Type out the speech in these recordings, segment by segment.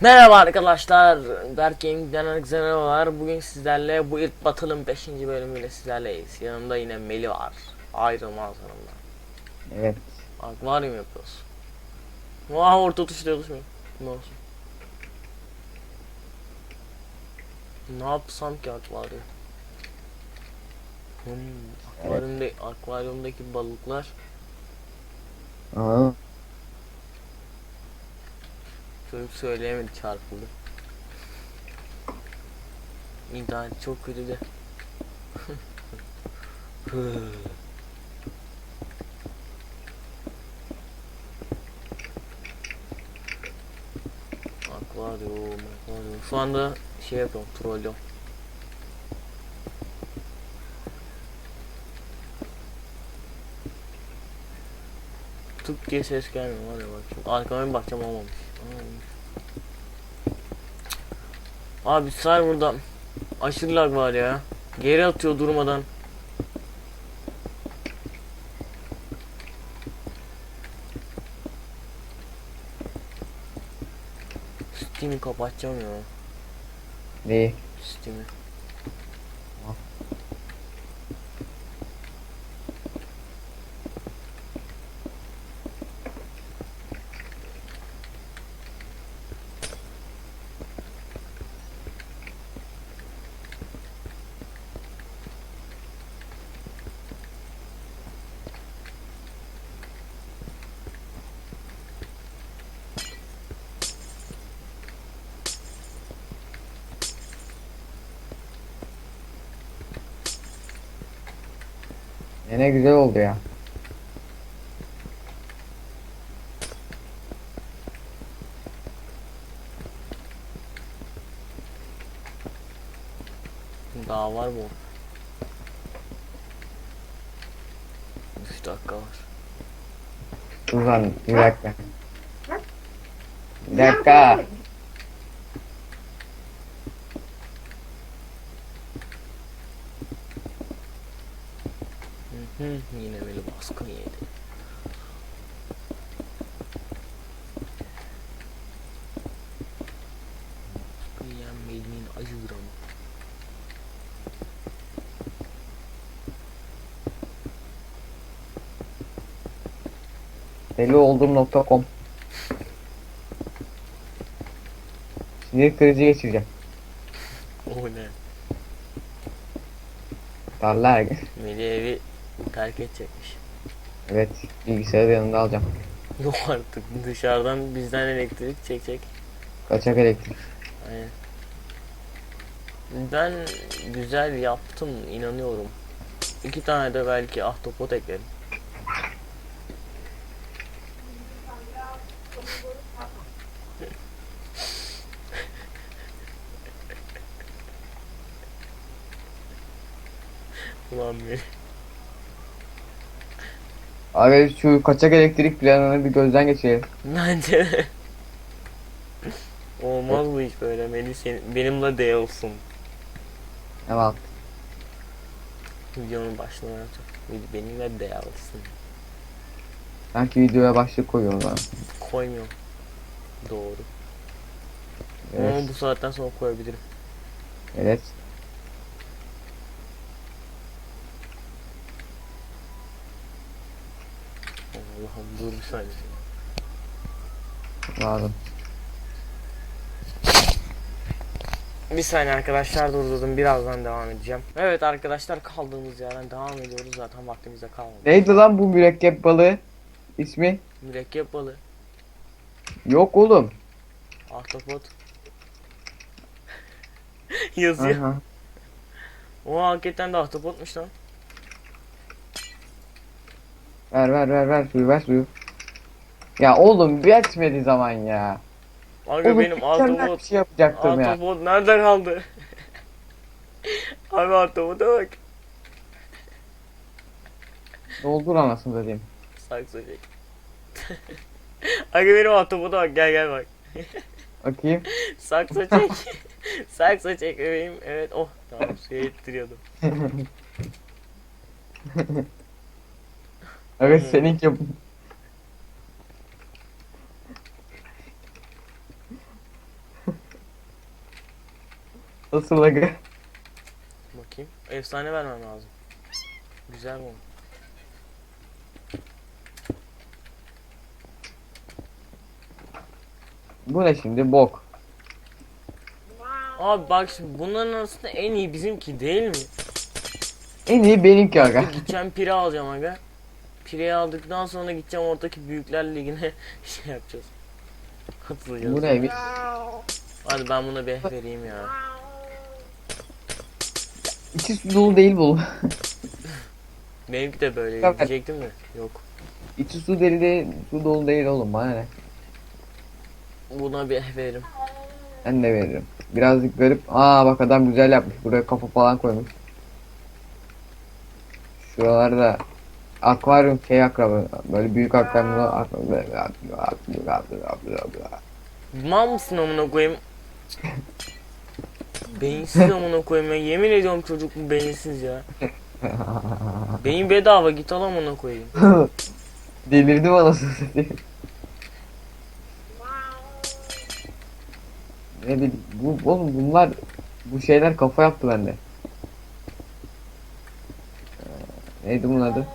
Merhaba arkadaşlar, Berk Gaming'den herkese merhabalar. Bugün sizlerle bu ilk Battle'ın 5. bölümüyle sizlerleyiz. Yanımda yine Meli var. Ayrılmaz yanımda. Evet. Akvaryum yapıyoruz. Vah orta tuşla çalışmıyor. Ne olsun. Ne yapsam ki akvaryum? Hmm, akvaryumda, akvaryumdaki balıklar Aa, çocuk söyleyemedi çarpıldı. İnternet çok kötü de. Akvaryum, akvaryum. Şu anda şey yapıyorum, trollüyorum. Diye ses gelmiyor var ya bak. Şimdi arkama bir bakacağım olmamış. Abi serverda aşırı lag var ya. Geri atıyor durmadan. Steam'i kapatacağım ya. ne? Steam'i. Ne, güzel oldu ya. Daha var mı? 3 dakika var. Dur lan bir dakika. Bir dakika. Hı yine beni baskın yedi. Baskın yiyen Melih'in acı dramı. Deli oldum.com Sinir krizi geçireceğim. O ne? Darlar. Melih evi terk edecekmiş. evet. Bilgisayarı da yanında alacağım. Yok artık dışarıdan bizden elektrik çekecek. Kaçak elektrik. Aynen. Ben güzel yaptım inanıyorum. İki tane de belki ahtapot eklerim. Ulan beni. Abi şu kaçak elektrik planını bir gözden geçirelim. Bence de. Olmaz bu iş böyle. Melih senin, benimle değilsin. Evet. Videonun başına yapacak. Benimle değilsin. Sanki videoya başlık koyuyorum ben. Koymuyorum. Doğru. Evet. Ama bu saatten sonra koyabilirim. Evet. Allah'ım dur bir saniye. Lazım. Bir saniye arkadaşlar durdurdum. Birazdan devam edeceğim. Evet arkadaşlar kaldığımız yerden devam ediyoruz. Zaten vaktimiz de kalmadı. Neydi lan bu mürekkep balığı? İsmi? Mürekkep balığı. Yok oğlum. Ahtapot. Yazıyor. Aha. O hakikaten de ahtapotmuş lan. Ver ver ver ver suyu ver suyu. Ya oğlum bitmedi zaman ya. Aga Oğlum benim bir ahtapot. şey yapacaktım ya. Ahtapot nerede kaldı? Abi ahtapota bak. Doldur anasını satayım. Saksı çek. Aga benim ahtapota bak gel gel bak. Bakayım. Sakso çek. Sakso çek bebeğim. Evet oh tamam suya ittiriyordum. Evet seninki Nasıl aga? Bakayım. Efsane vermem lazım. Güzel bu. Bu ne şimdi? Bok. Abi bak şimdi bunların arasında en iyi bizimki değil mi? En iyi benimki aga. Gideceğim pire alacağım aga. Pireyi aldıktan sonra gideceğim oradaki büyükler ligine şey yapacağız. Katılacağız. Bu ne? Bir- Hadi ben buna bir vereyim ya. İçi dolu değil bu. Benimki de böyle Tabii. diyecektim de yok. İçi su deli değil, su dolu değil oğlum bana ne? Buna bir veririm. Ben de veririm. Birazcık garip. Aa bak adam güzel yapmış. Buraya kafa falan koymuş. Şuralarda akvaryum şey akrabı. Böyle büyük akvaryumda Mal mısın amına koyayım? Beyinsiz amına koyayım ya. Yemin ediyorum çocuk bu beyinsiz ya. Beyin bedava git al amına koyayım. Delirdim anasını satayım. Ne bileyim, bu oğlum bunlar bu şeyler kafa yaptı bende. Ee, neydi bunun adı?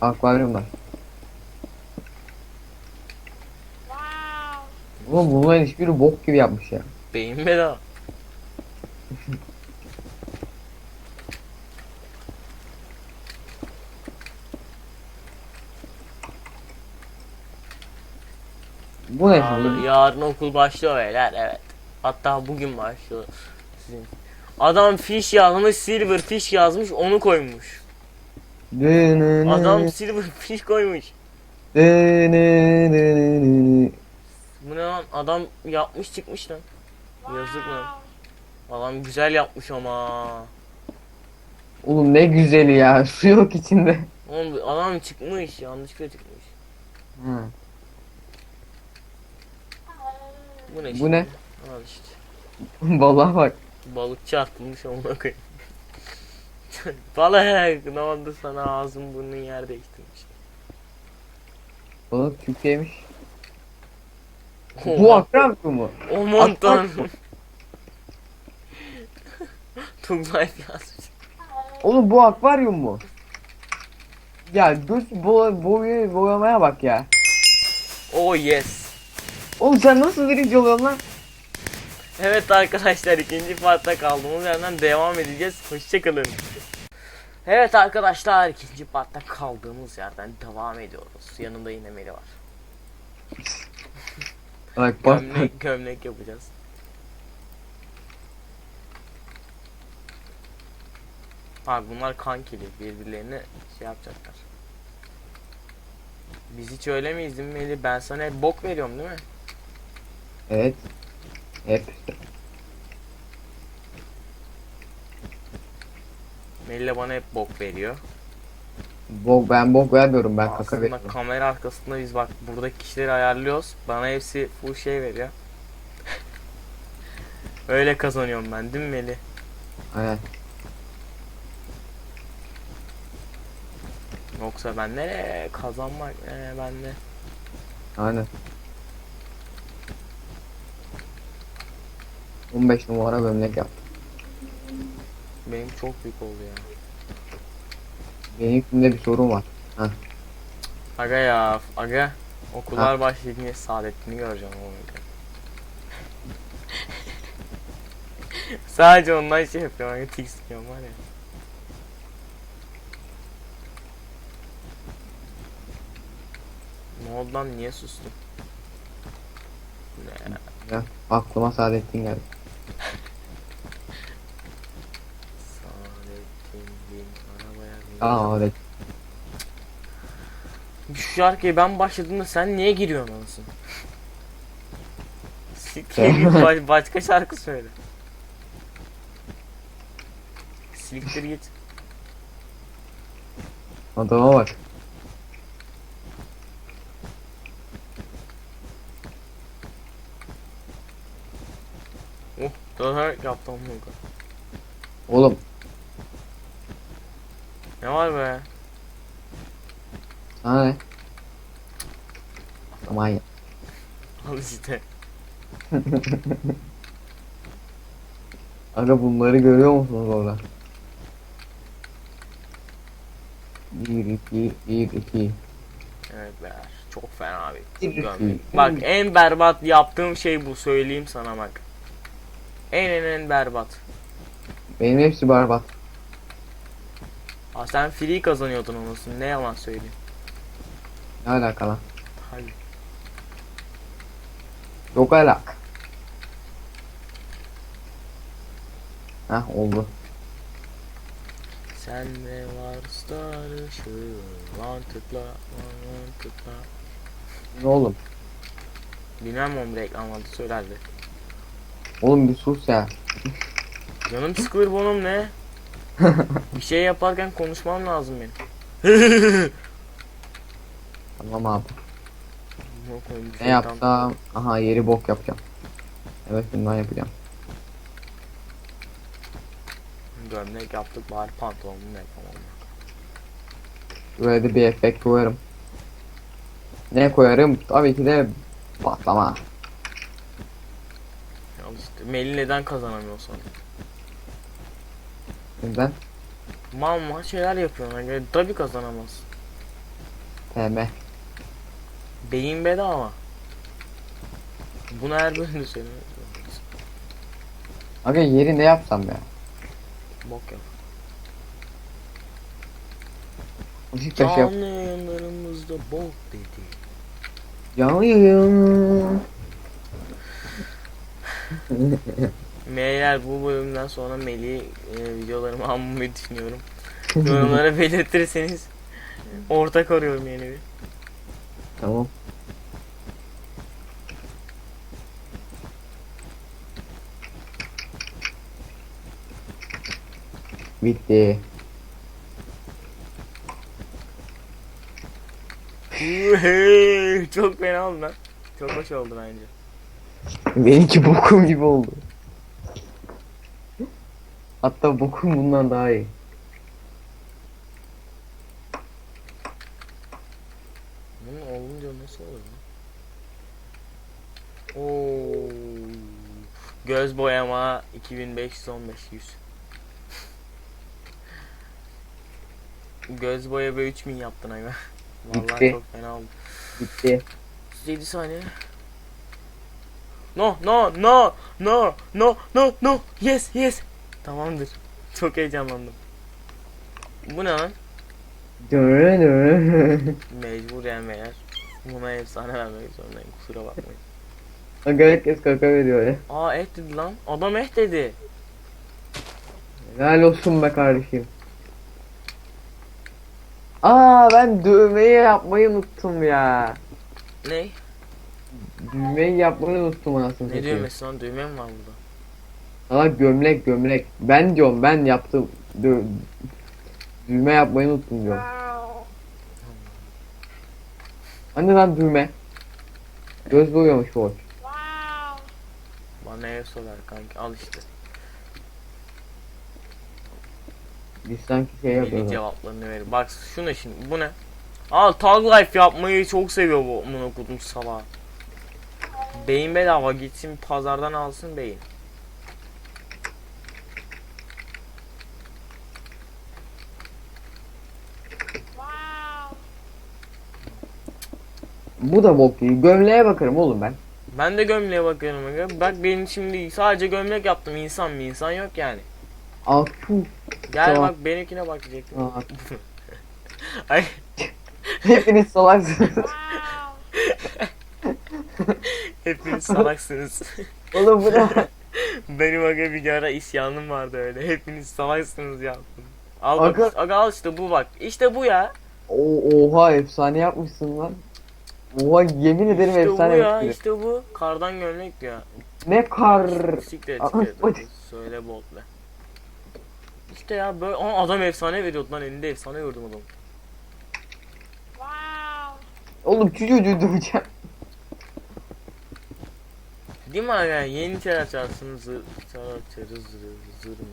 Akvaryumlar. Oğlum bunların hiçbiri bok gibi yapmış ya. Beyin bedava. Bu ne Aa, şimdi? yarın okul başlıyor beyler evet. Hatta bugün başlıyor. Sizin. Adam fish yazmış, silver fish yazmış, onu koymuş. Adam silver fish koymuş. Bu ne lan? Adam yapmış çıkmış lan. Yazık lan. Adam güzel yapmış ama. Oğlum ne güzeli ya. Su yok içinde. Oğlum adam çıkmış, yanlışlıkla çıkmış. Hı. Bu ne? Bu şimdi? ne? Al işte. Balığa bak. Balıkçı atılmış amına koyayım. Balık ne oldu sana ağzın burnun yer değiştirmiş. Balık Türkiye'ymiş. Bu mu? Aman Akvaryum. tanrım. Tugay yazmış. Oğlum bu akvaryum mu? Ya göz bo boyu boyamaya bak ya. Oh yes. Oğlum sen nasıl birinci oluyorsun lan? Evet arkadaşlar ikinci partta kaldığımız yerden devam edeceğiz. Hoşçakalın. Evet arkadaşlar ikinci partta kaldığımız yerden devam ediyoruz. Yanımda yine Meli var. Bak bak. Gömlek gömlek yapacağız. Bak bunlar kankili birbirlerine şey yapacaklar. Biz hiç öyle miyiz değil mi Melih? Ben sana hep bok veriyorum değil mi? Evet. Hep. Melih bana hep bok veriyor. Bok ben bok vermiyorum ben kaka Aslında veriyorum. kamera arkasında biz bak buradaki kişileri ayarlıyoruz. Bana hepsi full şey veriyor. Öyle kazanıyorum ben değil mi Melih? Aynen. Yoksa ben nereye kazanmak ne ben de. Aynen. 15 numara gömlek yap. Benim çok büyük oldu ya. Benim içimde bir sorun var. Aga ya aga. Okullar başlayınca yine Saadettin'i göreceğim o Sadece ondan şey yapıyorum. Aga tiksiniyorum var ya. Ne oldu lan niye sustun? Ne? Ya aklıma Saadettin geldi. Aa evet. Şu şarkıyı ben başladığımda sen niye giriyorsun anasını? Siktir baş- başka şarkı söyle. Siktir git. Adama bak. Dönerek yaptım bunu. Oğlum Ne var be? sana ne? Aman ya. Al işte. Aga bunları görüyor musunuz orada? 1 2 1 2 Evet be. Çok fena bir iki. Bak en berbat yaptığım şey bu söyleyeyim sana bak. En en en berbat. Benim hepsi berbat. Aa, sen free kazanıyordun onusunu ne yalan söyleyeyim. Ne alaka lan? Hadi. Yok alak. Heh oldu. Sen ne var sarışın mantıkla mantıkla. Ne oğlum? Bilmem onu reklam vardı söylerdi. Oğlum bir sus ya. Canım sıkılır bunun ne? bir şey yaparken konuşmam lazım benim. Tamam abi. Yok, öyle bir Ne şey yapsam? Aha yeri bok yapacağım. Evet bundan yapacağım. tam Gömlek yaptık bari pantolonumu da yapamam. Buraya da bir efekt koyarım. Ne koyarım? Tabii ki de patlama. Al işte Melih neden kazanamıyor sonra? Neden? Mal mal şeyler yapıyorsun. Yani tabii kazanamaz. TM. Beyin bedava. Bunu her bölümde söylüyorum. Aga yeri ne yapsam ya? Bok yap. Beşiktaş yap. Canlı yayınlarımızda bok dedi. Canlı yayın. Meğer bu bölümden sonra Melih e, videolarımı almayı düşünüyorum. Yorumlara belirtirseniz ortak arıyorum yeni bir. Tamam. Bitti. Hey, Çok fena oldu lan. Çok hoş oldu bence. Benimki bokum gibi oldu. Hatta bokum bundan daha iyi. Bunun olunca nasıl olur lan? Oo. Göz boyama 2515 100. Göz boya böyle 3000 yaptın aga. Vallahi Bitti. çok fena oldu. Bitti. 7 saniye. No no no no no no no yes yes. Tamamdır. Çok heyecanlandım. Bu ne lan? Mecbur yani beyler. Buna efsane vermek zorundayım kusura bakmayın. Aga herkes kaka veriyor ya. Aa et dedi lan. Adam et dedi. Helal olsun be kardeşim. Aa ben dövmeyi yapmayı unuttum ya. Ne? Düğmeyi yapmayı unuttum anasını Ne satayım. düğmesi lan düğme mi var burada? Aa gömlek gömlek. Ben diyorum ben yaptım. Dö düğme yapmayı unuttum diyorum. Hani lan düğme? Göz boyamış bu. Bana ev sorar kanki al işte. Biz sanki şey yapıyoruz. cevaplarını verir. Bak şuna şimdi bu ne? Aa tag life yapmayı çok seviyor bu amına kodum sabah. Beyin bedava gitsin pazardan alsın beyin. Bu da bok değil. Gömleğe bakarım oğlum ben. Ben de gömleğe bakıyorum aga. Bak benim şimdi sadece gömlek yaptım insan mı insan yok yani. Aa puh. Gel Tamam. bak benimkine bak diyecektim. Aa, Ay Hepiniz salaksınız. hepiniz salaksınız. oğlum bu ne? Benim aga bir ara isyanım vardı öyle. Hepiniz salaksınız ya. Al Aga- bak, aga al işte bu bak. İşte bu ya. O, oha efsane yapmışsın lan. Oha yemin ederim İşte bu efsane ya, yapmışsın. işte bu. Kardan gömlek diyor. Ne kar. Siktir. Söyle botla. İşte ya böyle Aa, adam efsane veriyordu lan elinde efsane gördüm adamı. Oğlum çocuğu döveceğim. Değil mi aga? Yeni çar açarsın zır çar açarız zır zır mı?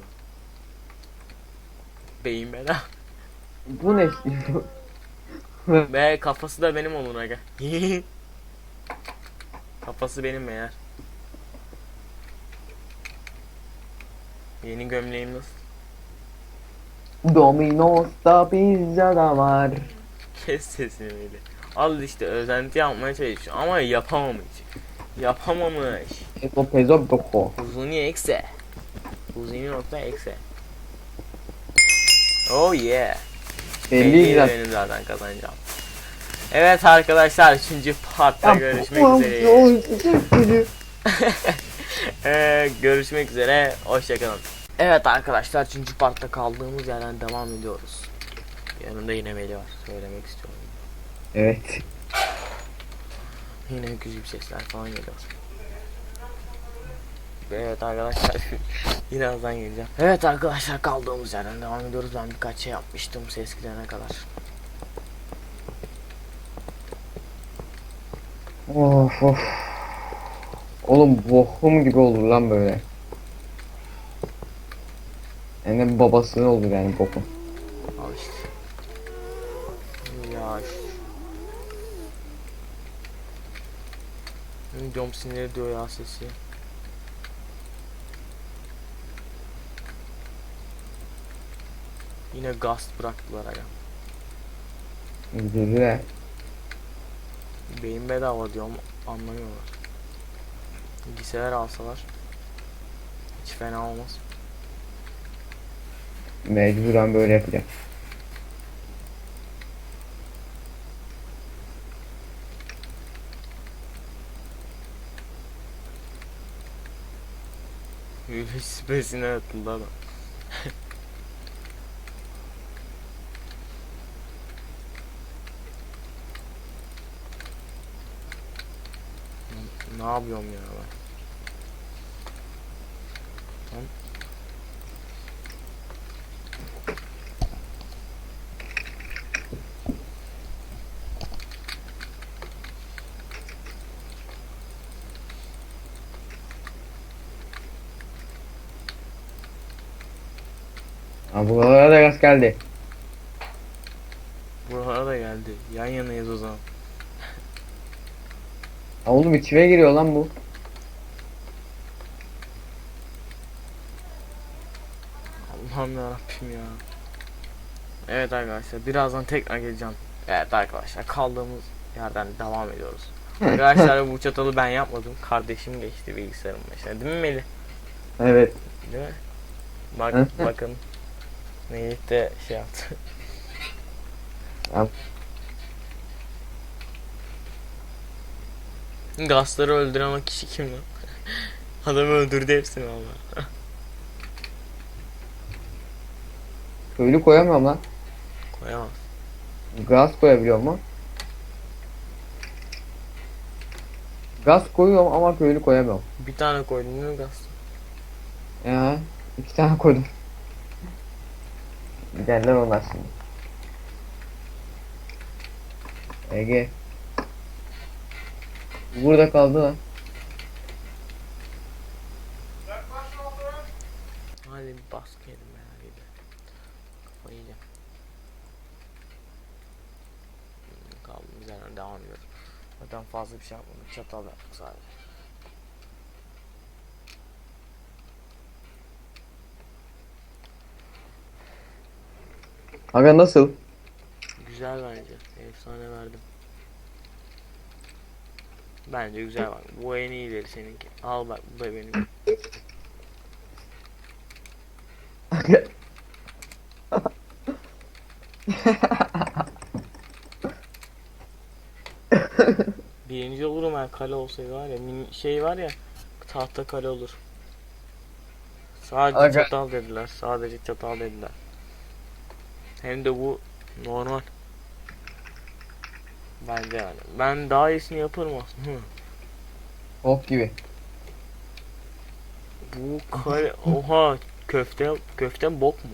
Beyin bela. Bu ne? Ve kafası da benim olur aga. kafası benim meğer. Yeni gömleğim nasıl? Domino's'ta pizza da var. Kes sesini öyle. Al işte özenti yapmaya çalışıyor ama yapamamış. Yapamamış. Pezo pezo boko. Uzuni ekse. Uzuni nokta ekse. Oh yeah. Belli Belli biraz. benim zaten kazanacağım. Evet arkadaşlar 3. partta görüşmek üzere. üzere. Ee, görüşmek üzere. Hoşçakalın. Evet arkadaşlar 3. partta kaldığımız yerden devam ediyoruz. Yanımda yine Meli var. Söylemek istiyorum. Evet. Yine güzel sesler falan geliyor. Ve Evet arkadaşlar birazdan geleceğim. Evet arkadaşlar kaldığımız yerden devam ediyoruz. Ben birkaç şey yapmıştım ses gidene kadar. Of of. Oğlum bohum gibi olur lan böyle. Yani de babasının olur yani bokum. Al işte. Ya işte. Diyorum sinir ediyor ya sesi. Yine gaz bıraktılar aga. Üzüldüler. Beyin bedava diyorum anlamıyorlar. Bilgisayar alsalar hiç fena olmaz. Mecburen böyle yapacak. Yürüyüş süpersine atıldı adam. Ne yapıyorum ya ben? Lan. Ha buralara da gaz geldi. Buralara da geldi. Yan yanayız o zaman. Ha oğlum içime giriyor lan bu. Allah'ım yarabbim ya. Evet arkadaşlar birazdan tekrar geleceğim. Evet arkadaşlar kaldığımız yerden devam ediyoruz. Arkadaşlar bu çatalı ben yapmadım. Kardeşim geçti bilgisayarın başına. Değil mi Melih? Evet. Değil mi? Bak bakın. Melih de şey yaptı. Yap. Gazları öldüren o kişi kim lan? Adamı öldürdü hepsini valla. Köylü koyamıyorum lan. Koyamaz. Gaz koyabiliyor mu? Gaz koyuyorum ama köylü koyamıyorum. Bir tane koydun değil mi gaz? Ya iki tane koydum. Giderler onlar şimdi. Ege. Burada kaldı lan. Hadi bir baskı yedim ben hadi. Kafayı yiyeceğim. Hmm, Kaldığımız yerden devam ediyoruz. Zaten fazla bir şey yapmadık. Çatal yaptık sadece. Aga nasıl? Güzel bence. Efsane verdim. Bence güzel bak. Bu en iyileri seninki. Al bak bu da benim. Birinci olurum ben kale olsaydı var ya mini şey var ya tahta kale olur. Sadece Aga- çatal dediler. Sadece çatal dediler. Hem de bu normal. Bence yani. Ben daha iyisini yaparım aslında. Bok gibi. Bu kare oha köfte köfte bok mu?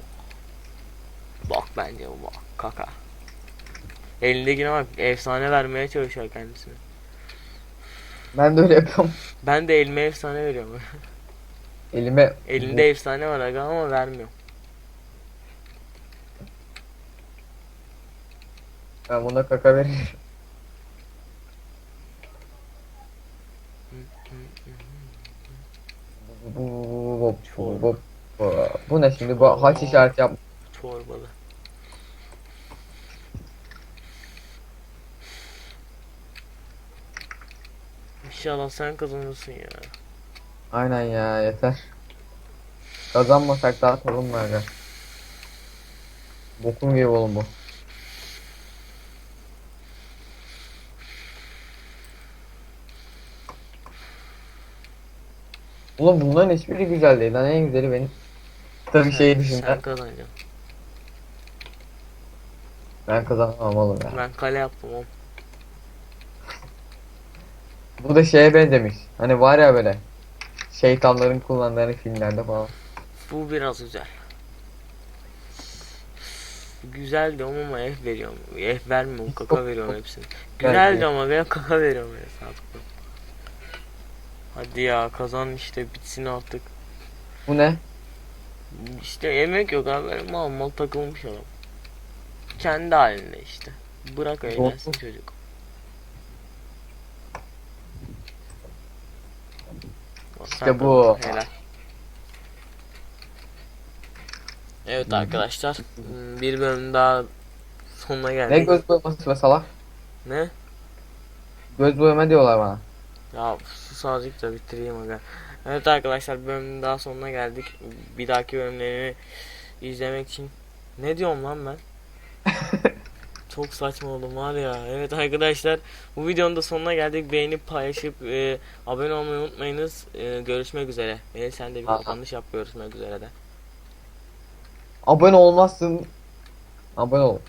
Bok bence bu bok kaka. Elindekine bak efsane vermeye çalışıyor kendisine. Ben de öyle yapıyorum. Ben de elime efsane veriyorum. Elime Elinde efsane var aga ama vermiyor. ben buna kaka veririm. Bu, bu, bu, bu, bu, bu, ne şimdi? Bu haç işareti yap. Çorbalı. İnşallah sen kazanırsın ya. Aynen ya yeter. Kazanmasak da atalım aga? Bokum gibi oğlum bu. Oğlum bunların hiçbiri güzel değil lan en güzeli benim. Tabii şey dışında Sen kazanacaksın. ben kazanamam oğlum ya. Ben kale yaptım oğlum. Bu da şeye benzemiş. Hani var ya böyle şeytanların kullandığı filmlerde falan. Bu biraz güzel. Güzel diyorum ama F veriyorum. F vermiyorum kaka veriyorum hepsini. Güzel diyorum ama ben kaka veriyorum ya. Hadi ya kazan işte bitsin artık. Bu ne? İşte yemek yok abi mal mal takılmış adam. Kendi halinde işte. Bırak eğlensin çocuk. İşte bu. Helal. Evet arkadaşlar bir bölüm daha sonuna Ne geldik. göz boyaması be salak? Ne? Göz boyama diyorlar bana. Ya sus azıcık da bitireyim aga. Evet arkadaşlar bölümün daha sonuna geldik. Bir dahaki bölümlerini izlemek için ne diyorum lan ben? Çok saçma oldum var ya. Evet arkadaşlar bu videonun da sonuna geldik. Beğenip paylaşıp e, abone olmayı unutmayınız. E, görüşmek üzere. Melih sen de bir kapanış yap görüşmek üzere de. Abone olmazsın. Abone ol.